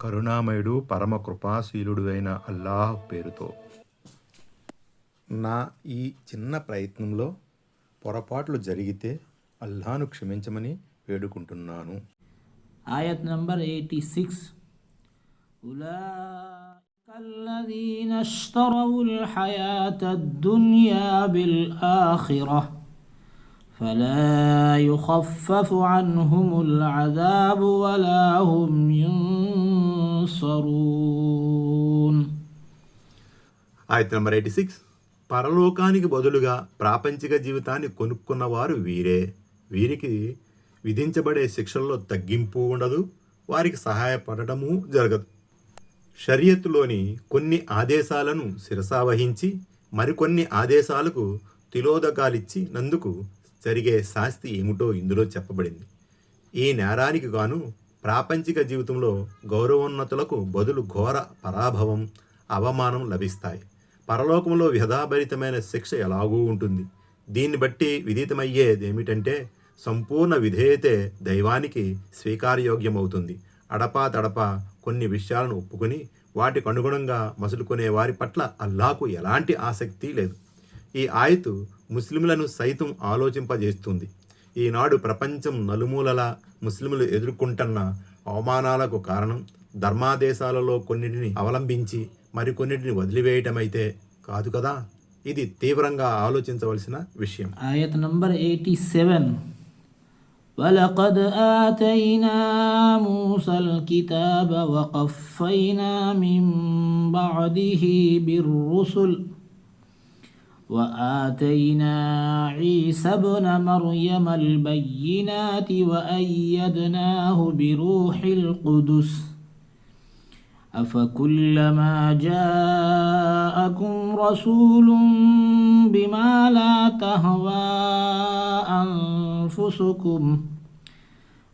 కరుణామయుడు పరమ కృపాశీలుడు అయిన అల్లాహ్ పేరుతో నా ఈ చిన్న ప్రయత్నంలో పొరపాట్లు జరిగితే అల్లాను క్షమించమని వేడుకుంటున్నాను آية نمبر 86 أولئك الذين اشتروا الحياة الدنيا بالآخرة فلا يخفف عنهم العذاب ولا هم ينصرون ఆయత నెంబర్ ఎయిటీ సిక్స్ పరలోకానికి బదులుగా ప్రాపంచిక జీవితాన్ని కొనుక్కున్నవారు వీరే వీరికి విధించబడే శిక్షల్లో తగ్గింపు ఉండదు వారికి సహాయపడటము జరగదు షరియత్తులోని కొన్ని ఆదేశాలను శిరసావహించి మరికొన్ని ఆదేశాలకు తిలోదకాలిచ్చి నందుకు జరిగే శాస్తి ఏమిటో ఇందులో చెప్పబడింది. ఈ నేరానికి గాను ప్రాపంచిక జీవితంలో గౌరవోన్నతులకు బదులు ఘోర పరాభవం అవమానం లభిస్తాయి. పరలోకంలో వ్యధాభరితమైన శిక్ష ఎలాగూ ఉంటుంది. దీన్ని బట్టి విదితమయ్యేది ఏమిటంటే సంపూర్ణ విధేయతే దైవానికి స్వీకారయోగ్యమవుతుంది. అడపా తడపా కొన్ని విషయాలను ఒప్పుకొని వాటికి అనుగుణంగా మసులుకునే వారి పట్ల అల్లాకు ఎలాంటి ఆసక్తి లేదు. ఈ ఆయతు ముస్లింలను సైతం ఆలోచింపజేస్తుంది ఈనాడు ప్రపంచం నలుమూలలా ముస్లింలు ఎదుర్కొంటున్న అవమానాలకు కారణం ధర్మాదేశాలలో కొన్నిటిని అవలంబించి మరికొన్నిటిని వదిలివేయటమైతే కాదు కదా ఇది తీవ్రంగా ఆలోచించవలసిన విషయం آية نمبر 87 ولقد آتينا موسى الكتاب وقفينا من بعده بالرسل وآتينا عيسى ابن مريم البينات وأيدناه بروح القدس. أفكلما جاءكم رسول بما لا تهوى أنفسكم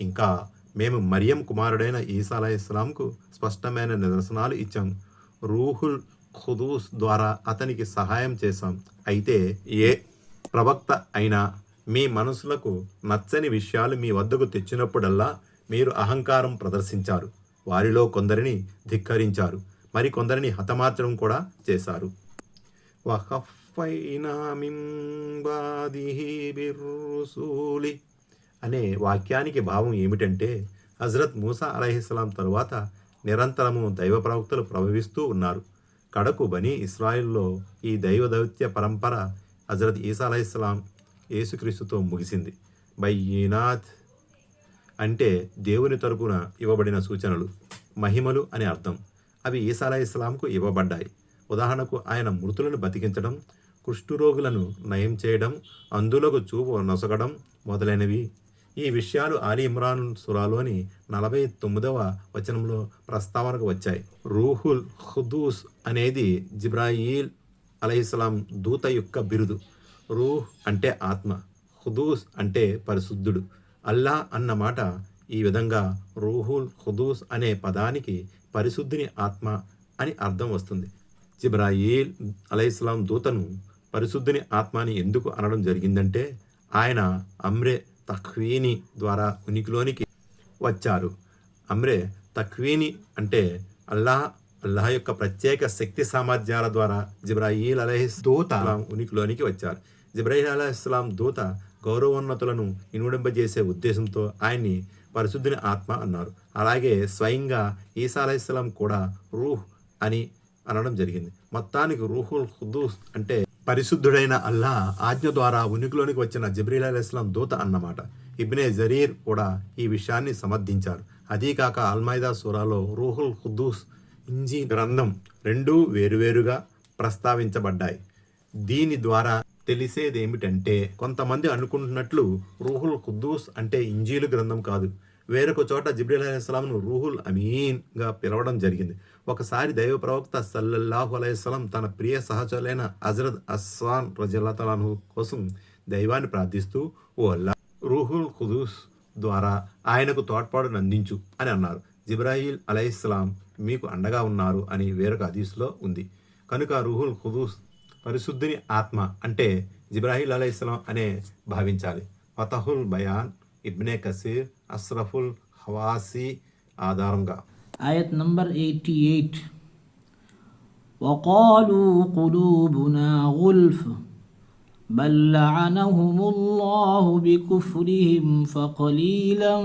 ఇంకా మేము మరియం కుమారుడైన ఈసాలా ఇస్లాంకు స్పష్టమైన నిదర్శనాలు ఇచ్చాం. రూహుల్ ఖుదూస్ ద్వారా అతనికి సహాయం చేశాం. అయితే ఏ ప్రవక్త అయినా మీ మనసులకు నచ్చని విషయాలు మీ వద్దకు తెచ్చినప్పుడల్లా మీరు అహంకారం ప్రదర్శించారు. వారిలో కొందరిని ధిక్కరించారు. మరి కొందరిని హతమార్చడం కూడా చేశారు. వఖఫైనా మిన్ బాదిహి బిర్రుసూలి అనే వాక్యానికి భావం ఏమిటంటే హజరత్ మూసా అలహిస్లాం తరువాత నిరంతరము దైవ ప్రవక్తలు ప్రభవిస్తూ ఉన్నారు. కడకు బనీ ఇస్రాయిల్లో ఈ దైవ దౌత్య పరంపర హజరత్ ఈసా అలహిస్లాం యేసుక్రీస్తుతో ముగిసింది. బయ్యీనాథ్ అంటే దేవుని తరపున ఇవ్వబడిన సూచనలు మహిమలు అని అర్థం. అవి ఈసా అలహిస్లాంకు ఇవ్వబడ్డాయి. ఉదాహరణకు ఆయన మృతులను బతికించడం కుష్ఠురోగులను నయం చేయడం అందులోకి చూపు నొసగడం మొదలైనవి ఈ విషయాలు ఆలి ఇమ్రాన్ సురాలోని నలభై తొమ్మిదవ వచనంలో ప్రస్తావనకు వచ్చాయి. రూహుల్ ఖుదూస్ అనేది జిబ్రాయిల్ అలహిస్లాం దూత యొక్క బిరుదు. రూహ్ అంటే ఆత్మ ఖుదూస్ అంటే పరిశుద్ధుడు. అల్లా అన్న మాట ఈ విధంగా రూహుల్ ఖుదూస్ అనే పదానికి పరిశుద్ధిని ఆత్మ అని అర్థం వస్తుంది. జిబ్రాయిల్ అలైస్లాం దూతను పరిశుద్ధిని ఆత్మని ఎందుకు అనడం జరిగిందంటే ఆయన అమ్రే తఖ్వీని ద్వారా ఉనికిలోనికి వచ్చారు. అమ్రే తఖ్వీని అంటే అల్లాహ్ అల్లాహ్ యొక్క ప్రత్యేక శక్తి సామర్థ్యాల ద్వారా జిబ్రాయిల్ అలహిస్ దూత ఉనికిలోనికి వచ్చారు. జిబ్రాయిల్ అలహిస్లాం దూత గౌరవోన్నతులను ఇనుడింపజేసే ఉద్దేశంతో ఆయన్ని పరిశుద్ధిని ఆత్మ అన్నారు. అలాగే స్వయంగా ఈసా అలహిస్లాం కూడా రూహ్ అని అనడం జరిగింది. మొత్తానికి రూహుల్ ఖుదూస్ అంటే పరిశుద్ధుడైన అల్లా ఆజ్ఞ ద్వారా ఉనికిలోనికి వచ్చిన జబ్రీల్ అలైస్లాం దూత అన్నమాట. ఇబ్నే జరీర్ కూడా ఈ విషయాన్ని సమర్థించారు. అదీకాక అల్మైదా సూరాలో రూహుల్ ఖుద్దూస్ ఇంజీ గ్రంథం రెండూ వేరువేరుగా ప్రస్తావించబడ్డాయి. దీని ద్వారా తెలిసేది ఏమిటంటే కొంతమంది అనుకుంటున్నట్లు రూహుల్ ఖుద్దూస్ అంటే ఇంజీలు గ్రంథం కాదు. వేరొక చోట జిబ్రీల్ అలైహిస్సలాంను రూహుల్ అమీన్గా పిలవడం జరిగింది. ఒకసారి దైవ ప్రవక్త సల్లల్లాహు అలైస్లాం తన ప్రియ సహచరులైన హజరత్ అస్వాన్ రజల్లాతలాను కోసం దైవాన్ని ప్రార్థిస్తూ ఓ అల్లా రూహుల్ ఖుదూస్ ద్వారా ఆయనకు తోడ్పాటును అందించు అని అన్నారు. జిబ్రాయిల్ అలైస్లాం మీకు అండగా ఉన్నారు అని వేరొక హదీస్లో ఉంది. కనుక రూహుల్ ఖుదూస్ పరిశుద్ధిని ఆత్మ అంటే జిబ్రాహిల్ అలైస్లాం అనే భావించాలి. ఫతహుల్ బయాన్ ఇబ్నే కసీర్ అస్రఫుల్ హవాసి ఆధారంగా آية نمبر 88 وقالوا قلوبنا غلف بل لعنهم الله بكفرهم فقليلا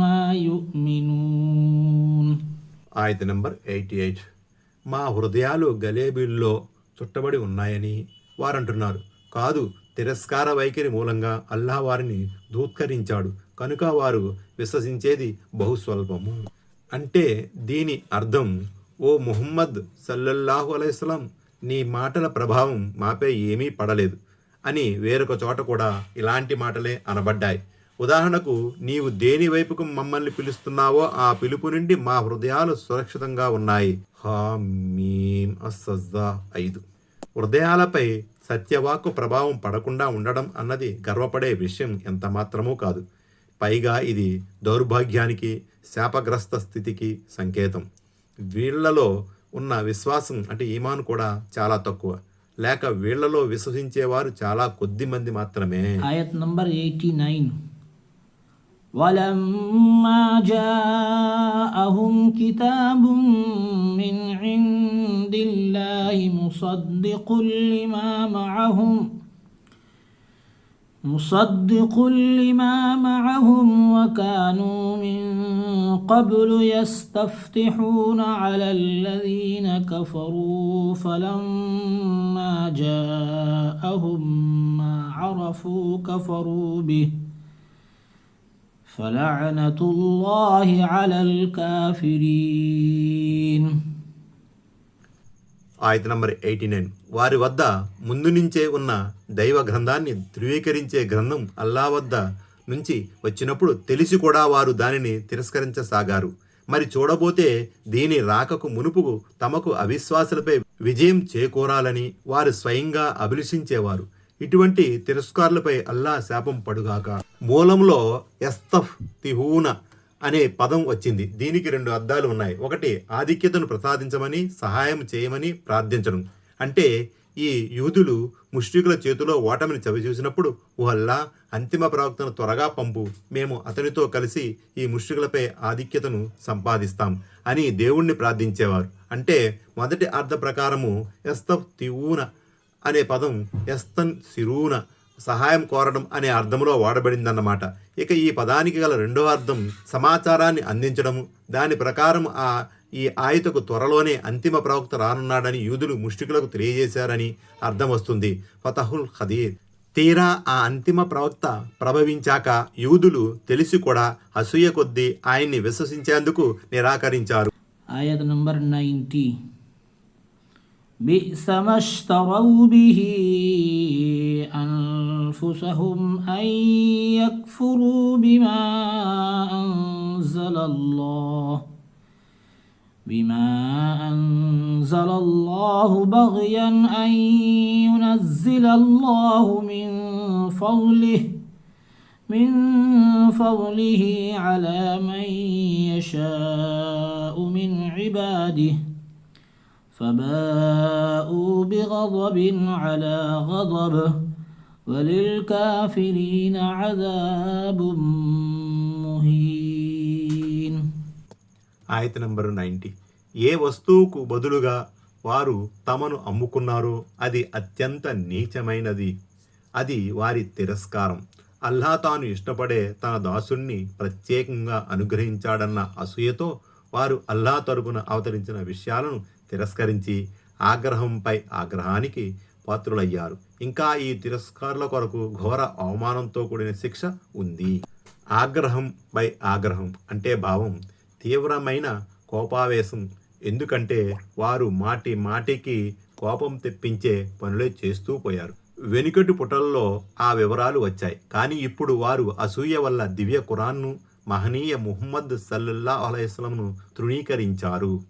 ما يؤمنون ఆయత నెంబర్ ఎయిటీ ఎయిట్ మా హృదయాలు గలేబిల్లో చుట్టబడి ఉన్నాయని వారంటున్నారు కాదు తిరస్కార వైఖరి మూలంగా అల్లా వారిని ధూత్కరించాడు. కనుక వారు విశ్వసించేది బహుస్వల్పము. అంటే దీని అర్థం ఓ ముహమ్మద్ సల్లల్లాహు అలైస్లాం నీ మాటల ప్రభావం మాపై ఏమీ పడలేదు అని వేరొక చోట కూడా ఇలాంటి మాటలే అనబడ్డాయి. ఉదాహరణకు నీవు దేని వైపుకు మమ్మల్ని పిలుస్తున్నావో ఆ పిలుపు నుండి మా హృదయాలు సురక్షితంగా ఉన్నాయి. హామీం అస్సజ్జా ఐదు. హృదయాలపై సత్యవాకు ప్రభావం పడకుండా ఉండడం అన్నది గర్వపడే విషయం ఎంత మాత్రమూ కాదు. పైగా ఇది దౌర్భాగ్యానికి శాపగ్రస్త స్థితికి సంకేతం. వీళ్ళలో ఉన్న విశ్వాసం అంటే ఈమాన్ కూడా చాలా తక్కువ. లేక వీళ్ళలో విశ్వసించేవారు చాలా కొద్ది మంది మాత్రమే. ఆయత్ నంబర్ ఎయిటీ నైన్. ولما جاءهم كتاب من عند الله مصدق لما معهم مصدق لما معهم وكانوا من قبل يستفتحون على الذين كفروا فلما جاءهم ما عرفوا كفروا به. فلعنة الله على الكافرين ఆయత నంబర్ ఎయిటీ నైన్ వారి వద్ద ముందు నుంచే ఉన్న దైవ గ్రంథాన్ని ధృవీకరించే గ్రంథం అల్లా వద్ద నుంచి వచ్చినప్పుడు తెలిసి కూడా వారు దానిని తిరస్కరించసాగారు మరి చూడబోతే దీని రాకకు మునుపు తమకు అవిశ్వాసులపై విజయం చేకూరాలని వారు స్వయంగా అభిలషించేవారు ఇటువంటి తిరస్కారులపై అల్లా శాపం పడుగాక. మూలంలో ఎస్తఫ్ తిహూన అనే పదం వచ్చింది. దీనికి రెండు అర్థాలు ఉన్నాయి. ఒకటి ఆధిక్యతను ప్రసాదించమని సహాయం చేయమని ప్రార్థించడం. అంటే ఈ యూదులు ముష్టికుల చేతిలో ఓటమిని చవిచూసినప్పుడు ఓహల్లా అంతిమ ప్రవక్తను త్వరగా పంపు మేము అతనితో కలిసి ఈ ముష్టికులపై ఆధిక్యతను సంపాదిస్తాం అని దేవుణ్ణి ప్రార్థించేవారు. అంటే మొదటి అర్థ ప్రకారము ఎస్తఫ్ తివూన అనే పదం ఎస్తన్ సిరూన సహాయం కోరడం అనే అర్థంలో వాడబడిందన్నమాట. ఇక ఈ పదానికి గల రెండవ అర్థం సమాచారాన్ని అందించడము దాని ప్రకారం ఆ ఈ ఆయుతకు త్వరలోనే అంతిమ ప్రవక్త రానున్నాడని యూదులు ముష్టికులకు తెలియజేశారని అర్థం వస్తుంది. ఫతహుల్ ఖదీర్. తీరా ఆ అంతిమ ప్రవక్త ప్రభవించాక యూదులు తెలిసి కూడా అసూయ కొద్దీ ఆయన్ని విశ్వసించేందుకు నిరాకరించారు. నంబర్ بئس ما اشتروا به أنفسهم أن يكفروا بما أنزل الله بما أنزل الله بغيا أن ينزل الله من فضله من فضله على من يشاء من عباده. فباءوا بغضب على غضب وللكافرين عذاب مهين ఆయత నంబరు నైంటీ ఏ వస్తువుకు బదులుగా వారు తమను అమ్ముకున్నారో అది అత్యంత నీచమైనది అది వారి తిరస్కారం అల్లా తాను ఇష్టపడే తన దాసుణ్ణి ప్రత్యేకంగా అనుగ్రహించాడన్న అసూయతో వారు అల్లా తరపున అవతరించిన విషయాలను తిరస్కరించి ఆగ్రహంపై ఆగ్రహానికి పాత్రులయ్యారు. ఇంకా ఈ తిరస్కారుల కొరకు ఘోర అవమానంతో కూడిన శిక్ష ఉంది. ఆగ్రహం పై ఆగ్రహం అంటే భావం తీవ్రమైన కోపావేశం. ఎందుకంటే వారు మాటి మాటికి కోపం తెప్పించే పనులే చేస్తూ పోయారు. వెనుకటి పుటల్లో ఆ వివరాలు వచ్చాయి. కానీ ఇప్పుడు వారు అసూయ వల్ల దివ్య ఖురాన్ను మహనీయ ముహమ్మద్ సల్లల్లా అలైస్లంను తృణీకరించారు.